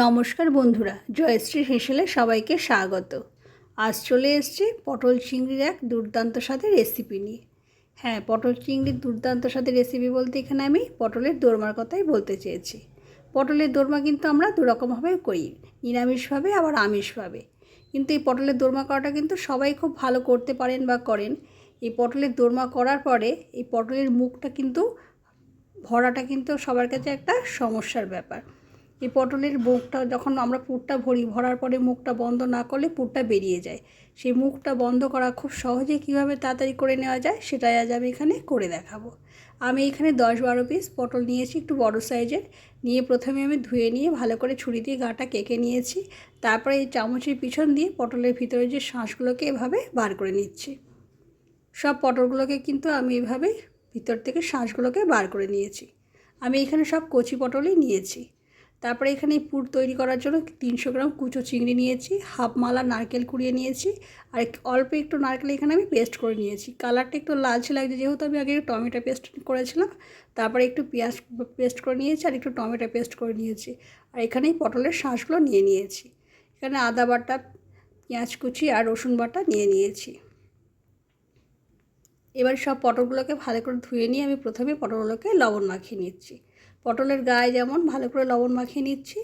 নমস্কার বন্ধুরা, জয়শ্রী হেসেলে সবাইকে স্বাগত। আজ চলে এসছে পটল চিংড়ির এক দুর্দান্ত স্বাদের রেসিপি নিয়ে। হ্যাঁ পটল চিংড়ির দুর্দান্ত স্বাদের রেসিপি বলতে এখানে আমি পটলের দোরমার কথাই বলতে চেয়েছি। পটলের দোরমা কিন্তু আমরা দুরকমভাবে করি, নিরামিষভাবে আবার আমিষভাবে। কিন্তু এই পটলের দোরমা করাটা কিন্তু সবাই খুব ভালো করতে পারেন বা করেন। এই পটলের দোরমা করার পরে এই পটলের মুখটা কিন্তু, ভরাটা কিন্তু সবার কাছে একটা সমস্যার ব্যাপার। এই পটলের মুখটা যখন আমরা পুরটা ভরি, ভরার পরে মুখটা বন্ধ না করলে পুরটা বেরিয়ে যায়। সেই মুখটা বন্ধ করা খুব সহজে কীভাবে তাড়াতাড়ি করে নেওয়া যায় সেটাই আজ আমি এখানে করে দেখাবো। আমি এখানে দশ বারো পিস পটল নিয়েছি একটু বড় সাইজের নিয়ে প্রথমে আমি ধুয়ে নিয়ে ভালো করে ছুরি দিয়ে গাটা কেকে নিয়েছি। তারপরে এই চামচের পিছন দিয়ে পটলের ভিতরে যে শাঁসগুলোকে এভাবে বার করে নিচ্ছি। সব পটলগুলোকে কিন্তু আমি এভাবে ভিতর থেকে শাঁসগুলোকে বার করে নিয়েছি। আমি এখানে সব কচি পটলই নিয়েছি। তারপরে এখানে পুর তৈরি করার জন্য তিনশো গ্রাম কুচো চিংড়ি নিয়েছি, হাফ মালা নারকেল কুড়িয়ে নিয়েছি, আর অল্প একটু নারকেল এখানে আমি পেস্ট করে নিয়েছি। কালারটা একটু লালচে লাগছে, যেহেতু আমি আগে টমেটো পেস্ট করেছিলাম, তারপরে একটু পেঁয়াজ পেস্ট করে নিয়েছি আর একটু টমেটো পেস্ট করে নিয়েছি। আর এখানেই পটলের শাঁসগুলো নিয়ে নিয়েছি। এখানে আদা বাটা, পেঁয়াজ কুচি আর রসুন বাটা নিয়ে নিয়েছি। এবার সব পটলগুলোকে ভালো করে ধুয়ে নিয়ে আমি প্রথমে পটলগুলোকে লবণ মাখিয়ে নিচ্ছি। পটলের গায়ে যেমন ভালো করে লবণ মাখিয়ে নিচ্ছি,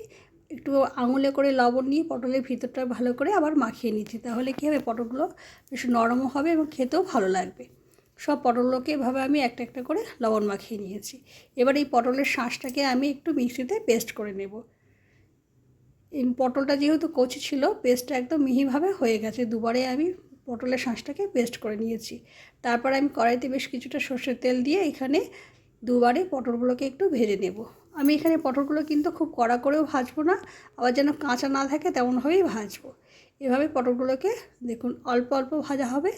একটু আঙুলে করে লবণ নিয়ে পটলের ভিতরটা ভালো করে আবার মাখিয়ে নিচ্ছি। তাহলে কী হবে? পটলগুলো বেশ নরমও হবে এবং খেতেও ভালো লাগবে। সব পটলগুলোকে এভাবে আমি একটা একটা করে লবণ মাখিয়ে নিয়েছি। এবার এই পটলের শাঁসটাকে আমি একটু মিক্সিতে পেস্ট করে নেব। এই পটলটা যেহেতু কচি ছিল, পেস্টটা একদম মিহিভাবে হয়ে গেছে। দুবারে আমি পটলের শাঁসটাকে পেস্ট করে নিয়েছি। তারপর আমি কড়াইতে বেশ কিছুটা সর্ষের তেল দিয়ে এখানে দুবারে পটলগুলোকে একটু ভেজে নেব। আমি এখানে পটলগুলো কিন্তু খুব কড়া করেও ভাজবো না, আবার যেন কাঁচা না থাকে তেমনভাবেই ভাজবো। এভাবে পটলগুলোকে দেখুন অল্প অল্প ভাজা হবে,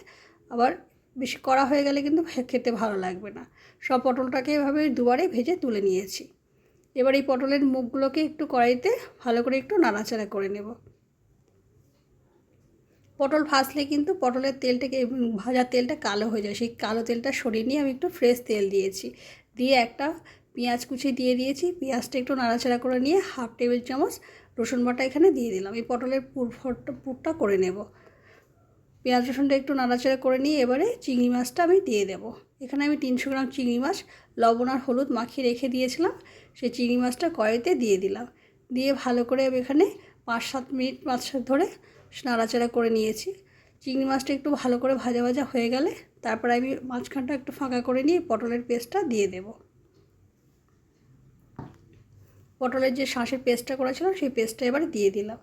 আবার বেশি কড়া হয়ে গেলে কিন্তু খেতে ভালো লাগবে না। সব পটলটাকে এভাবে দুবারে ভেজে তুলে নিয়েছি। এবার এই পটলের মুখগুলোকে একটু কড়াইতে ভালো করে একটু নাড়াচাড়া করে নেব। পটল ভাজলে কিন্তু পটলের তেলটাকে, ভাজার তেলটা কালো হয়ে যায়। সেই কালো তেলটা সরিয়ে নিয়ে আমি একটু ফ্রেশ তেল দিয়েছি। দিয়ে একটা পেঁয়াজ কুচি দিয়ে দিয়েছি। পেঁয়াজটা একটু নাড়াচাড়া করে নিয়ে হাফ টেবিল চামচ রসুন বাটা এখানে দিয়ে দিলাম। এই পটলের পুর পুরটা করে নেব। পেঁয়াজ রসুনটা একটু নাড়াচাড়া করে নিয়ে এবারে চিংড়ি মাছটা আমি দিয়ে দেব। এখানে আমি তিনশো গ্রাম চিংড়ি মাছ, লবণ আর হলুদ মাখিয়ে রেখে দিয়েছিলাম। সেই চিংড়ি মাছটা কড়াইতে দিয়ে দিলাম। দিয়ে ভালো করে আমি এখানে পাঁচ সাত মিনিট সাত ধরে নাড়াচাড়া করে নিয়েছি। চিংড়ি মাছটা একটু ভালো করে ভাজা ভাজা হয়ে গেলে তারপরে আমি মাঝখানটা একটু ফাঁকা করে নিয়ে পটলের পেস্টটা দিয়ে দেব। পটলের যে শাঁসের পেস্টটা করেছিলাম সেই পেস্টটা এবারে দিয়ে দিলাম।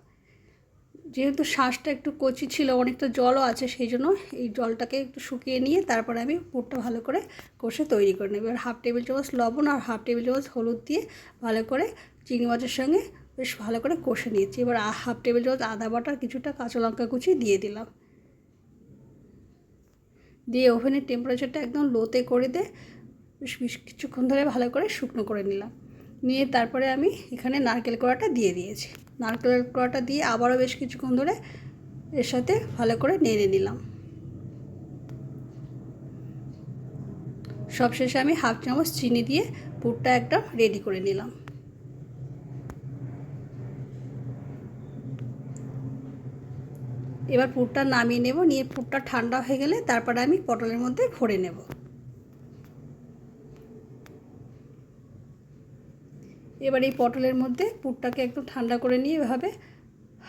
যেহেতু শাঁসটা একটু কচি ছিল, অনেকটা জলও আছে, সেই জন্য এই জলটাকে একটু শুকিয়ে নিয়ে তারপরে আমি পুরটা ভালো করে কষে তৈরি করে নেব। এবার হাফ টেবিল চামচ লবণ আর হাফ টেবিল চামচ হলুদ দিয়ে ভালো করে চিংড়ি মাছের সঙ্গে বেশ ভালো করে কষে নিয়েছি। এবার হাফ টেবিল চামচ আদা বাটার কিছুটা কাঁচা লঙ্কা কুচি দিয়ে দিলাম। দিয়ে ওভেনের টেম্পারেচারটা একদম লোতে করে বেশ বেশ কিছুক্ষণ ধরে ভালো করে শুকনো করে নিলাম। নিয়ে তারপরে আমি এখানে নারকেল কোড়াটা দিয়ে দিয়েছি। নারকেল কোড়াটা দিয়ে আবারও বেশ কিছুক্ষণ ধরে এর সাথে ভালো করে নেড়ে নিলাম। সবশেষে আমি হাফ চামচ চিনি দিয়ে পুরটা একদম রেডি করে নিলাম। এবার পুরটা নামিয়ে নেব, নিয়ে পুরটা ঠান্ডা হয়ে গেলে তারপরে আমি পটলের মধ্যে ভরে নেব। এবার এই পটলের মধ্যে পুরটাকে একটু ঠান্ডা করে নিয়ে এভাবে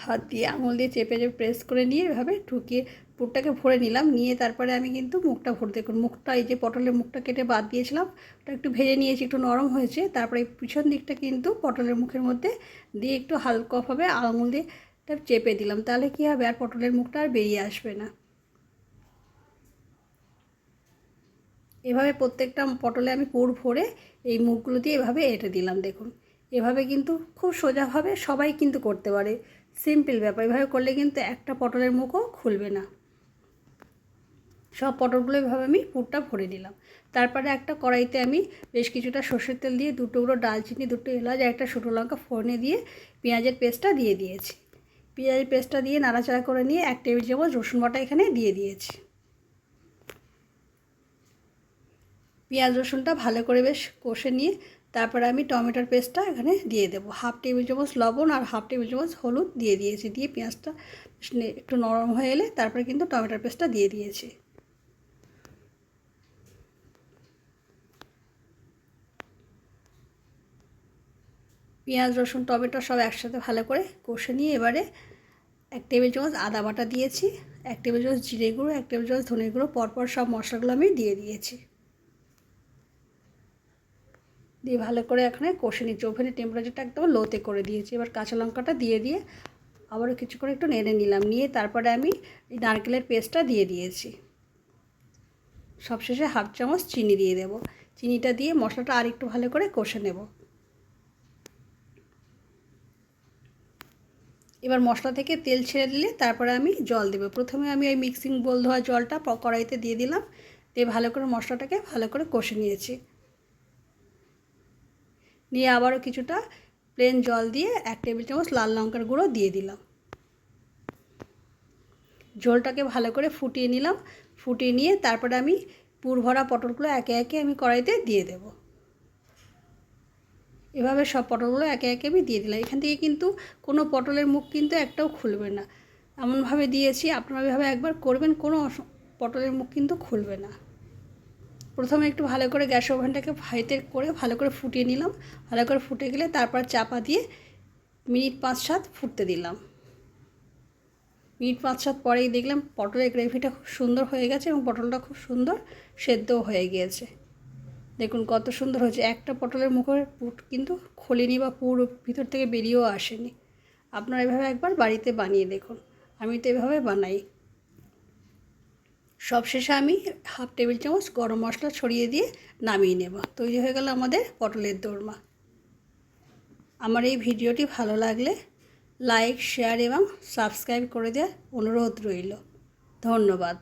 হাত দিয়ে আঙুল দিয়ে চেপে চেপে প্রেস করে নিয়ে এভাবে ঢুকিয়ে পুরটাকে ভরে নিলাম। নিয়ে তারপরে আমি কিন্তু মুখটা ভরে, দেখুন মুখটা, এই যে পটলের মুখটা কেটে বাদ দিয়েছিলাম, ওটা একটু ভেজে নিয়েছি, একটু নরম হয়েছে। তারপরে পিছন দিকটা কিন্তু পটলের মুখের মধ্যে দিয়ে একটু হালকাভাবে আঙুল দিয়ে চেপে দিলাম, তাহলে কী হবে? আর পটলের মুখটা আর বেরিয়ে আসবে না। এভাবে প্রত্যেকটা পটলে আমি পুর ভরে এই মুখগুলো দিয়ে এভাবে এঁটে দিলাম, দেখুন। এভাবে কিন্তু খুব সোজাভাবে সবাই কিন্তু করতে পারে। সিম্পল ব্যাপার, এভাবে করলে কিন্তু একটা পটলের মুখও খুলবে না। সব পটলগুলো এভাবে আমি পুরটা ভরে দিলাম তারপরে একটা কড়াইতে আমি বেশ কিছুটা সর্ষের তেল দিয়ে দুটো গুঁড়ো ডালচিনি, দুটো এলাচ একটা ছোটো লঙ্কা ফোড়নে দিয়ে পেঁয়াজের পেস্টটা দিয়ে দিয়েছি। পেঁয়াজের পেস্টটা দিয়ে নাড়াচাড়া করে নিয়ে এক টেবিল চামচ রসুন বাটা এখানে দিয়ে দিয়েছি। পেঁয়াজ রসুনটা ভালো করে বেশ কষে নিয়ে তারপরে আমি টমেটোর পেস্টটা এখানে দিয়ে দেবো। হাফ টেবিল চামচ লবণ আর হাফ টেবিল চামচ হলুদ দিয়ে দিয়েছি, দিয়ে পেঁয়াজটা একটু নরম হয়ে এলে তারপরে কিন্তু টমেটোর পেস্টটা দিয়ে দিয়েছি। পেঁয়াজ রসুন টমেটো সব একসাথে ভালো করে কষে নিয়ে এবারে এক টেবিল চামচ আদা বাটা দিয়েছি, এক টেবিল চামচ জিরে গুঁড়ো, এক টেবিল চামচ ধনে গুঁড়ো, পরপর সব মশলাগুলো আমি দিয়ে দিয়েছি। দিয়ে ভালো করে এখানে কষে নিচ্ছি। ওভেনের টেম্পারেচারটা একদম লোতে করে দিয়েছি। এবার কাঁচা লঙ্কাটা দিয়ে দিয়ে আবারও কিছু করে একটু নেড়ে নিলাম। নিয়ে তারপরে আমি এই নারকেলের পেস্টটা দিয়ে দিয়েছি। সবশেষে হাফ চামচ চিনি দিয়ে দেবো। চিনিটা দিয়ে মশলাটা আর একটু ভালো করে কষে নেব। এবার মশলা থেকে তেল ছেড়ে দিলে তারপরে আমি জল দেবো। প্রথমে আমি ওই মিক্সিং বোল ধোয়া জলটা কড়াইতে দিয়ে দিলাম। দিয়ে ভালো করে মশলাটাকে ভালো করে কষে নিয়েছি। নিয়ে আবারও কিছুটা প্লেন জল দিয়ে এক টেবিল চামচ লাল লঙ্কার গুঁড়ো দিয়ে দিলাম। ঝোলটাকে ভালো করে ফুটিয়ে নিলাম। ফুটিয়ে নিয়ে তারপরে আমি পুর ভরা পটলগুলো একে একে আমি কড়াইতে দিয়ে দেব। এভাবে সব পটলগুলো একে একে আমি দিয়ে দিলাম। এখান থেকে কিন্তু কোনো পটলের মুখ কিন্তু একটাও খুলবে না। এমনভাবে দিয়েছি, আপনারা এভাবে একবার করবেন, কোনো পটলের মুখ কিন্তু খুলবে না। প্রথমে একটু ভালো করে গ্যাস ওভেনটাকে হাইতে করে ভালো করে ফুটিয়ে নিলাম। ভালো করে ফুটে গেলে তারপর চাপা দিয়ে মিনিট পাঁচ সাত ফুটতে দিলাম। মিনিট পাঁচ সাত পরেই দেখলাম পটলের গ্রেভিটা খুব সুন্দর হয়ে গেছে এবং পটলটা খুব সুন্দর সেদ্ধও হয়ে গিয়েছে। দেখুন কত সুন্দর হয়েছে। একটা পটলের মুখের পুট কিন্তু খোলেনি বা পুরো ভিতর থেকে বেরিয়েও আসেনি। আপনারা এভাবে একবার বাড়িতে বানিয়ে দেখুন। আমি তো এভাবে বানাই। সবশেষে আমি হাফ টেবিল চামচ গরম মশলা ছড়িয়ে দিয়ে নামিয়ে নেব। তৈরি হয়ে গেল আমাদের পটলের দোরমা। আমার এই ভিডিওটি ভালো লাগলে লাইক, শেয়ার এবং সাবস্ক্রাইব করে দেওয়ার অনুরোধ রইল। ধন্যবাদ।